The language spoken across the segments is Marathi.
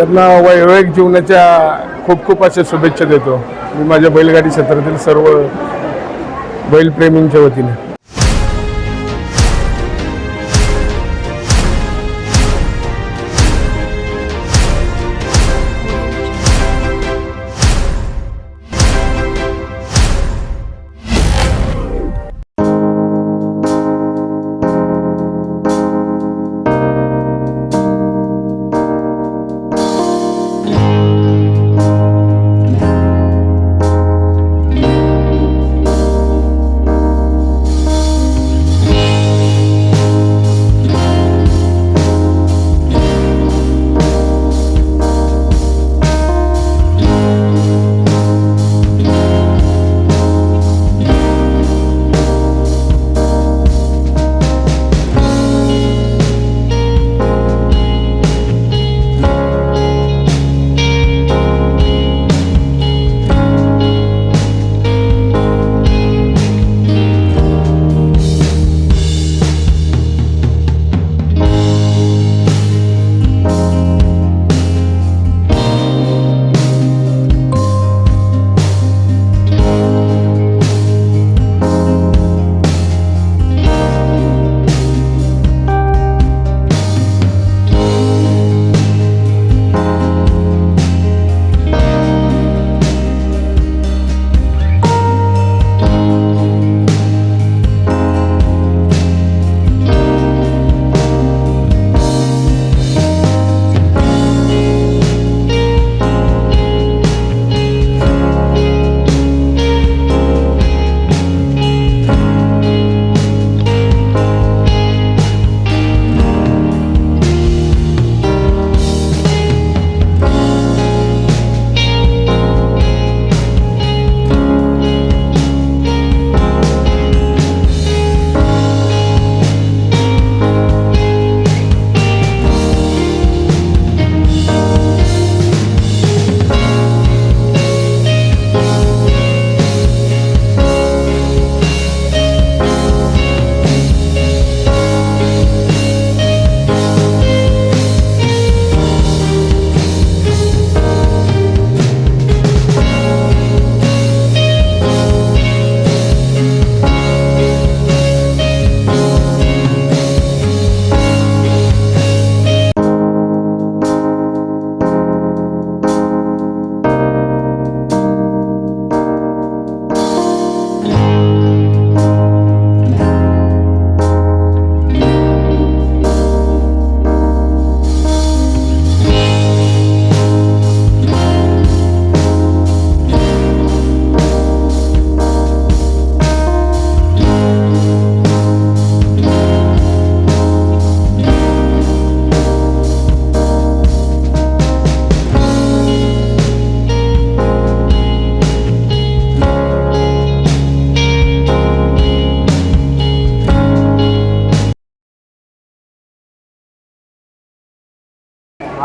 त्यांना वैवाहिक जीवनाच्या खूप खूप अशा शुभेच्छा देतो. मी माझ्या बैलगाडी क्षेत्रातील सर्व बैलप्रेमींच्या वतीने.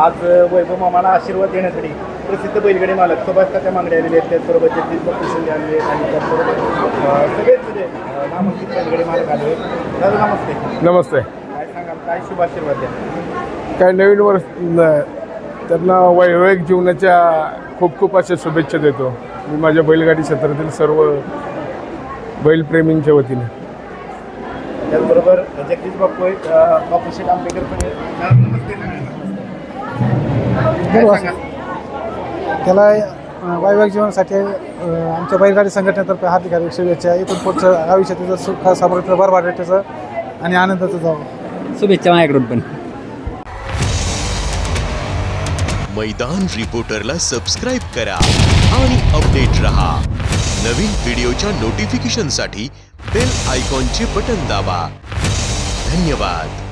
आज वैभव मामाला आशीर्वाद देण्यासाठी प्रसिद्ध बैलगाडी मालक सुभाष त्या मागणी आलेले आहेत. त्याचबरोबर जगदीश बापू शिंदे आहेत आणि त्याचबरोबर सगळेच म्हणजे अं, नामांकित बैलगाडी मालक आले आहेत. दादा नमस्ते. नमस्ते. काय सांगाल? काय शुभ आशीर्वाद द्या? काय नवीन वर्ष त्यांना वैवाहिक जीवनाच्या खूप खूप अशा शुभेच्छा देतो. मी माझ्या बैलगाडी क्षेत्रातील सर्व बैलप्रेमींच्या वतीने. त्याचबरोबर जगदीश बापू बापू शेठ आंबेकर पण नमस्ते. त्याला वैवाहिक जीवनासाठी आमच्या बैलगाडी संघटनेतर्फे हार्दिक हार्दिक शुभेच्छा. इथून पुढचं आयुष्यात त्याचं सुख समृद्ध त्याचं आणि आनंदाचं जावं. शुभेच्छा माझ्याकडून पण. मैदान रिपोर्टरला सबस्क्राईब करा आणि अपडेट रहा. नवीन व्हिडिओच्या नोटिफिकेशनसाठी बेल आयकॉनचे बटन दाबा. धन्यवाद.